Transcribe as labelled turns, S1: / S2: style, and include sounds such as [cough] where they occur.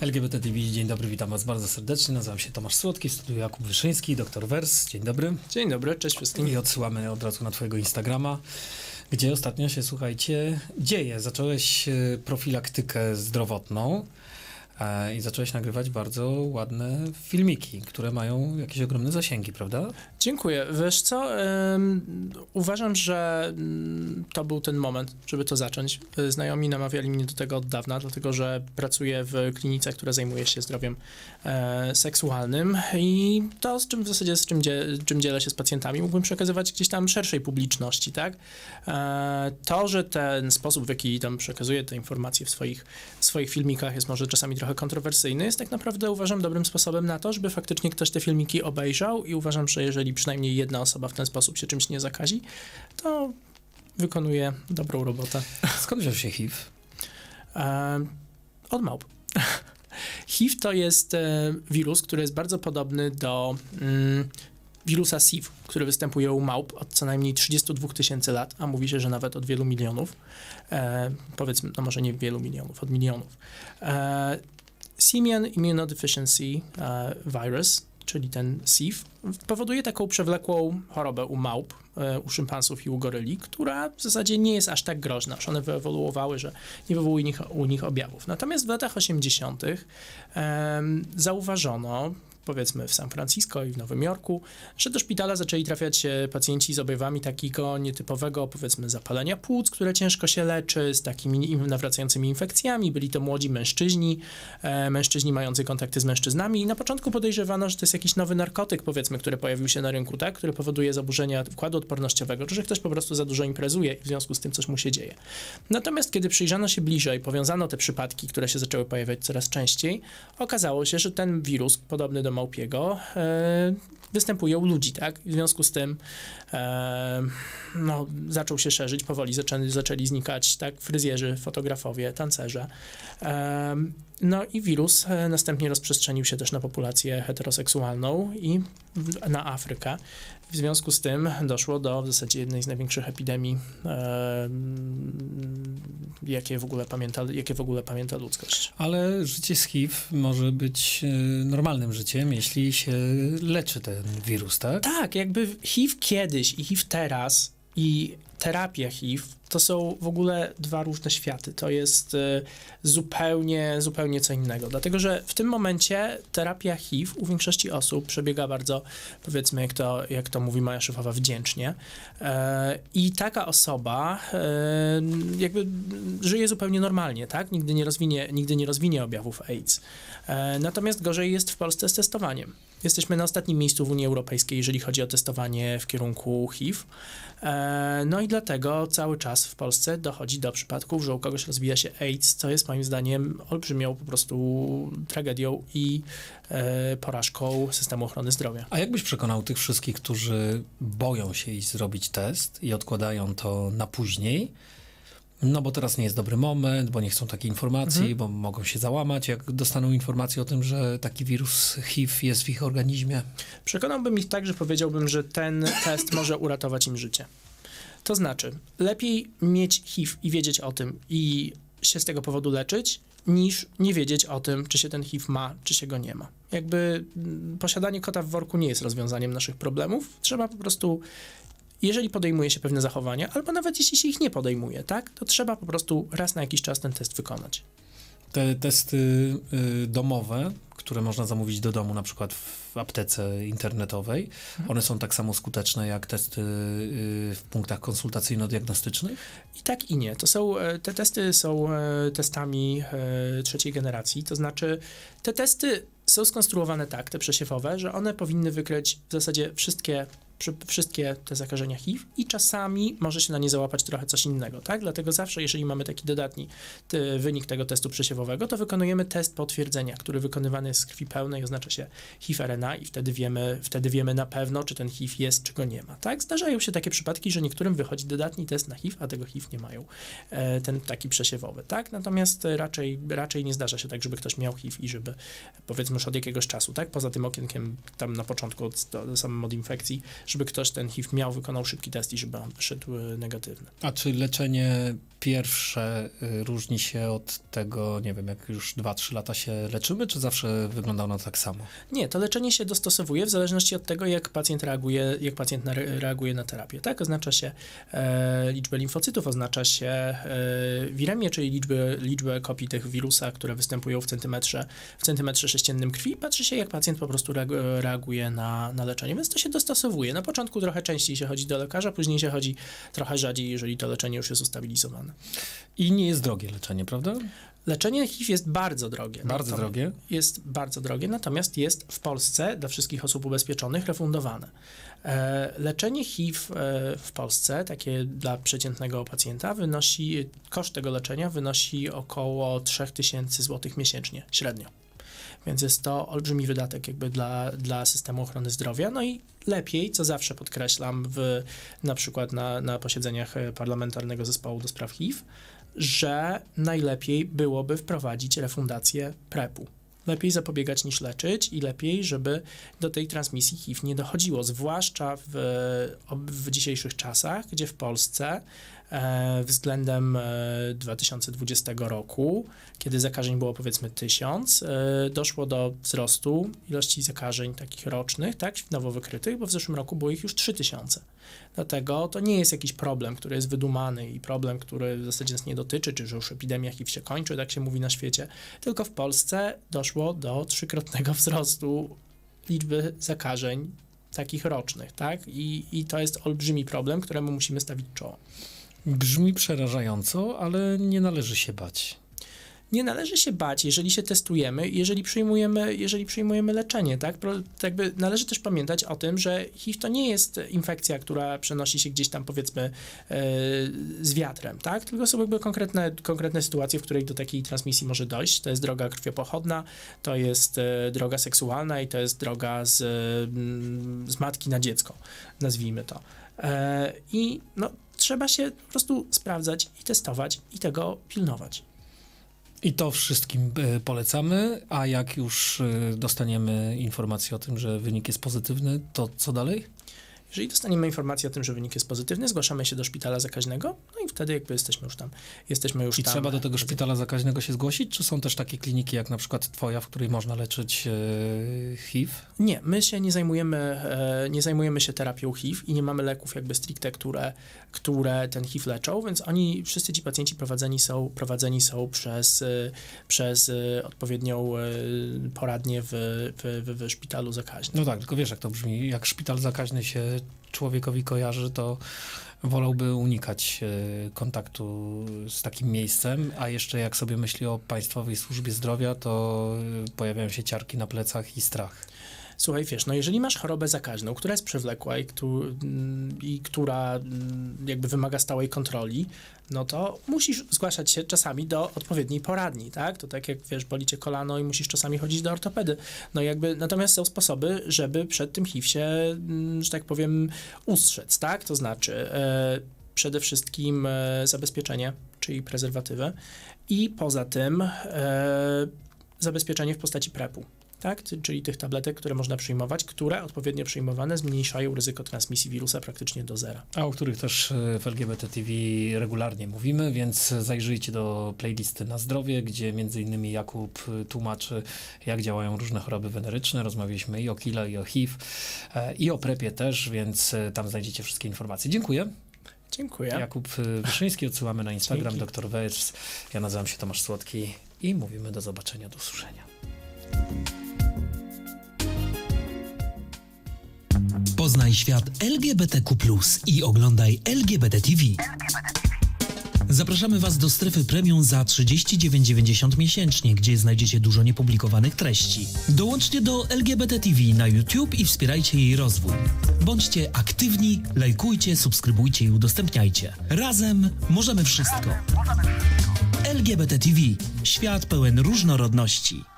S1: LGBT TV, dzień dobry, witam was bardzo serdecznie. Nazywam się Tomasz Słodki, w studiu Jakub Wyszyński, doktor Wers. Dzień dobry.
S2: Dzień dobry, cześć wszystkim.
S1: I odsyłamy od razu na twojego Instagrama, gdzie ostatnio się, słuchajcie, dzieje. Zacząłeś e, profilaktykę zdrowotną i zacząłeś nagrywać bardzo ładne filmiki, które mają jakieś ogromne zasięgi, prawda?
S2: Dziękuję. Wiesz co, uważam, że ym, to był ten moment, żeby to zacząć. Y, Znajomi namawiali mnie do tego od dawna, dlatego że pracuję w klinice, która zajmuje się zdrowiem e, seksualnym i to, z czym w zasadzie, z czym, czym dzielę się z pacjentami, mógłbym przekazywać gdzieś tam szerszej publiczności, tak? E, to, że ten sposób, w jaki tam przekazuję te informacje w swoich, w swoich filmikach jest może czasami trochę kontrowersyjny, jest tak naprawdę uważam dobrym sposobem na to, żeby faktycznie ktoś te filmiki obejrzał i uważam, że jeżeli przynajmniej jedna osoba w ten sposób się czymś nie zakazi, to wykonuje dobrą robotę.
S1: Skąd wziął się HIV?
S2: E, od małp. [laughs] HIV to jest e, wirus, który jest bardzo podobny do mm, wirusa SIV, który występuje u małp od co najmniej 32 tysięcy lat, a mówi się, że nawet od wielu milionów. E, powiedzmy, no może nie wielu milionów, od milionów. E, Simian Immunodeficiency e, Virus, czyli ten SIV, powoduje taką przewlekłą chorobę u małp, e, u szympansów i u goryli, która w zasadzie nie jest aż tak groźna, że one wyewoluowały, że nie wywołuje nich, u nich objawów. Natomiast w latach 80. em, zauważono, powiedzmy w San Francisco i w Nowym Jorku, że do szpitala zaczęli trafiać e, pacjenci z objawami takiego nietypowego, powiedzmy, zapalenia płuc, które ciężko się leczy, z takimi im- nawracającymi infekcjami. Byli to młodzi mężczyźni, e, mężczyźni mający kontakty z mężczyznami i na początku podejrzewano, że to jest jakiś nowy narkotyk, powiedzmy, który pojawił się na rynku, tak, który powoduje zaburzenia układu odpornościowego, czy że ktoś po prostu za dużo imprezuje i w związku z tym coś mu się dzieje. Natomiast kiedy przyjrzano się bliżej, powiązano te przypadki, które się zaczęły pojawiać coraz częściej, okazało się, że ten wirus, podobny do małpiego, e, występuje u ludzi, tak? W związku z tym e, no, zaczął się szerzyć, powoli zaczęli, zaczęli znikać, tak? Fryzjerzy, fotografowie, tancerze. E, no i wirus e, następnie rozprzestrzenił się też na populację heteroseksualną i na Afrykę. W związku z tym doszło do w zasadzie jednej z największych epidemii, e, jakie, w ogóle pamięta, jakie w ogóle pamięta ludzkość.
S1: Ale życie z HIV może być e, normalnym życiem, jeśli się leczy ten wirus, tak?
S2: Tak, jakby HIV kiedyś i HIV teraz i terapia HIV to są w ogóle dwa różne światy. To jest e, zupełnie, zupełnie co innego. Dlatego, że w tym momencie terapia HIV u większości osób przebiega bardzo, powiedzmy, jak to, jak to mówi moja szefowa, wdzięcznie. E, I taka osoba e, jakby żyje zupełnie normalnie, tak? Nigdy nie rozwinie, nigdy nie rozwinie objawów AIDS. Natomiast gorzej jest w Polsce z testowaniem. Jesteśmy na ostatnim miejscu w Unii Europejskiej, jeżeli chodzi o testowanie w kierunku HIV. E, No i dlatego cały czas w Polsce dochodzi do przypadków, że u kogoś rozwija się AIDS, co jest moim zdaniem olbrzymią po prostu tragedią i e, porażką systemu ochrony zdrowia.
S1: A jak byś przekonał tych wszystkich, którzy boją się iść zrobić test i odkładają to na później? No bo teraz nie jest dobry moment, bo nie chcą takiej informacji,
S2: Mhm.
S1: bo mogą się załamać, jak dostaną informację o tym, że taki wirus HIV jest w ich organizmie.
S2: Przekonałbym ich tak, że powiedziałbym, że ten test może uratować im życie. To znaczy, lepiej mieć HIV i wiedzieć o tym i się z tego powodu leczyć, niż nie wiedzieć o tym, czy się ten HIV ma, czy się go nie ma. Jakby mm, posiadanie kota w worku nie jest rozwiązaniem naszych problemów. Trzeba po prostu, jeżeli podejmuje się pewne zachowania, albo nawet jeśli się ich nie podejmuje, tak, to trzeba po prostu raz na jakiś czas ten test wykonać.
S1: Te testy y, domowe, które można zamówić do domu, na przykład w aptece internetowej,
S2: Mhm.
S1: one są tak samo skuteczne jak testy y, w punktach konsultacyjno-diagnostycznych?
S2: I tak i nie. To są, e, te testy są e, testami e, trzeciej generacji, to znaczy te testy są skonstruowane tak, te przesiewowe, że one powinny wykryć w zasadzie wszystkie, wszystkie te zakażenia HIV i czasami może się na nie załapać trochę coś innego, tak? Dlatego zawsze, jeżeli mamy taki dodatni ty, wynik tego testu przesiewowego, to wykonujemy test potwierdzenia, który wykonywany jest z krwi pełnej, oznacza się HIV-RNA i wtedy wiemy, wtedy wiemy na pewno, czy ten HIV jest, czy go nie ma, tak? Zdarzają się takie przypadki, że niektórym wychodzi dodatni test na HIV, a tego HIV nie mają, e, ten taki przesiewowy, tak? Natomiast raczej, raczej nie zdarza się tak, żeby ktoś miał HIV i żeby, powiedzmy już od jakiegoś czasu, tak? Poza tym okienkiem tam na początku, od, samym od infekcji, żeby ktoś ten HIV miał, wykonał szybki test i żeby on wyszedł e, negatywny.
S1: A czy leczenie pierwsze y, różni się od tego, nie wiem, jak już 2-3 lata się leczymy, czy zawsze wygląda ono tak samo?
S2: Nie, to leczenie się dostosowuje w zależności od tego, jak pacjent reaguje, jak pacjent na, reaguje na terapię. Tak, oznacza się e, liczbę limfocytów, oznacza się e, wiremię, czyli liczbę, liczbę kopii tych wirusa, które występują w centymetrze, w centymetrze sześciennym krwi. Patrzy się, jak pacjent po prostu reag- reaguje na, na leczenie, więc to się dostosowuje. Na początku trochę częściej się chodzi do lekarza, później się chodzi trochę rzadziej, jeżeli to leczenie już jest ustabilizowane.
S1: I nie jest drogie leczenie, prawda?
S2: Leczenie HIV jest bardzo drogie.
S1: Bardzo
S2: Natomiast-
S1: drogie.
S2: jest bardzo drogie, natomiast jest w Polsce dla wszystkich osób ubezpieczonych refundowane. E, leczenie HIV e, w Polsce, takie dla przeciętnego pacjenta, wynosi, koszt tego leczenia wynosi około 3000 zł miesięcznie, średnio. Więc jest to olbrzymi wydatek jakby dla, dla systemu ochrony zdrowia. No i lepiej, co zawsze podkreślam w, na przykład na, na posiedzeniach e, Parlamentarnego Zespołu do Spraw HIV, że najlepiej byłoby wprowadzić refundację PrEP-u. Lepiej zapobiegać niż leczyć i lepiej, żeby do tej transmisji HIV nie dochodziło, zwłaszcza w, w dzisiejszych czasach, gdzie w Polsce względem e, 2020 roku, kiedy zakażeń było powiedzmy 1000, e, doszło do wzrostu ilości zakażeń takich rocznych, tak, nowo wykrytych, bo w zeszłym roku było ich już 3000. Dlatego to nie jest jakiś problem, który jest wydumany i problem, który w zasadzie nas nie dotyczy, czy że już epidemia HIV się kończy, tak się mówi na świecie, tylko w Polsce doszło do trzykrotnego wzrostu liczby zakażeń takich rocznych, tak? I, I to jest olbrzymi problem, któremu musimy stawić czoło.
S1: Brzmi przerażająco, ale nie należy się bać.
S2: Nie należy się bać, jeżeli się testujemy, jeżeli przyjmujemy, jeżeli przyjmujemy leczenie, tak? Jakby należy też pamiętać o tym, że HIV to nie jest infekcja, która przenosi się gdzieś tam powiedzmy e, z wiatrem, tak? Tylko są jakby konkretne, konkretne sytuacje, w której do takiej transmisji może dojść. To jest droga krwiopochodna, to jest e, droga seksualna i to jest droga z, mm, z matki na dziecko, nazwijmy to. E, I no, trzeba się po prostu sprawdzać i testować i tego pilnować.
S1: I to wszystkim e, polecamy, a jak już e, dostaniemy informację o tym, że wynik jest pozytywny, to co dalej?
S2: Jeżeli dostaniemy informację o tym, że wynik jest pozytywny, zgłaszamy się do szpitala zakaźnego, no i wtedy jakby jesteśmy już tam. Jesteśmy już
S1: I
S2: tam.
S1: trzeba do tego szpitala zakaźnego się zgłosić, czy są też takie kliniki jak na przykład twoja, w której można leczyć e, HIV?
S2: Nie, my się nie zajmujemy, e, nie zajmujemy się terapią HIV i nie mamy leków jakby stricte, które, które ten HIV leczą, więc oni, wszyscy ci pacjenci prowadzeni są, prowadzeni są przez, e, przez e, odpowiednią e, poradnię w, w, w, w szpitalu zakaźnym.
S1: No tak, tylko wiesz jak to brzmi, jak szpital zakaźny się człowiekowi kojarzy, to wolałby unikać e, kontaktu z takim miejscem, a jeszcze jak sobie myśli o Państwowej Służbie Zdrowia, to e, pojawiają się ciarki na plecach i strach.
S2: Słuchaj, wiesz, no jeżeli masz chorobę zakaźną, która jest przewlekła i, któ- mm, i która mm, jakby wymaga stałej kontroli, no to musisz zgłaszać się czasami do odpowiedniej poradni, tak? To tak jak, wiesz, boli cię kolano i musisz czasami chodzić do ortopedy. No jakby, natomiast są sposoby, żeby przed tym HIV się, mm, że tak powiem, ustrzec, tak? To znaczy e, przede wszystkim e, zabezpieczenie, czyli prezerwatywę i poza tym e, zabezpieczenie w postaci PrEP-u tak? Czyli tych tabletek, które można przyjmować, które odpowiednio przyjmowane zmniejszają ryzyko transmisji wirusa praktycznie do zera.
S1: A o których też e, w LGBT TV regularnie mówimy, więc zajrzyjcie do playlisty na zdrowie, gdzie między innymi Jakub e, tłumaczy, jak działają różne choroby weneryczne. Rozmawialiśmy i o KILA, i o HIV, e, i o PrEPie też, więc tam znajdziecie wszystkie informacje. Dziękuję.
S2: Dziękuję.
S1: Jakub Wyszyński, odsyłamy na Instagram,
S2: Dzięki.
S1: dr Wejers. Ja nazywam się Tomasz Słodki i mówimy do zobaczenia, do usłyszenia.
S3: Poznaj świat LGBTQ i oglądaj LGBT TV. Zapraszamy Was do strefy premium za 39,90 miesięcznie, gdzie znajdziecie dużo niepublikowanych treści. Dołączcie do LGBT TV na YouTube i wspierajcie jej rozwój. Bądźcie aktywni, lajkujcie, subskrybujcie i udostępniajcie. Razem możemy wszystko. LGBT TV. Świat pełen różnorodności.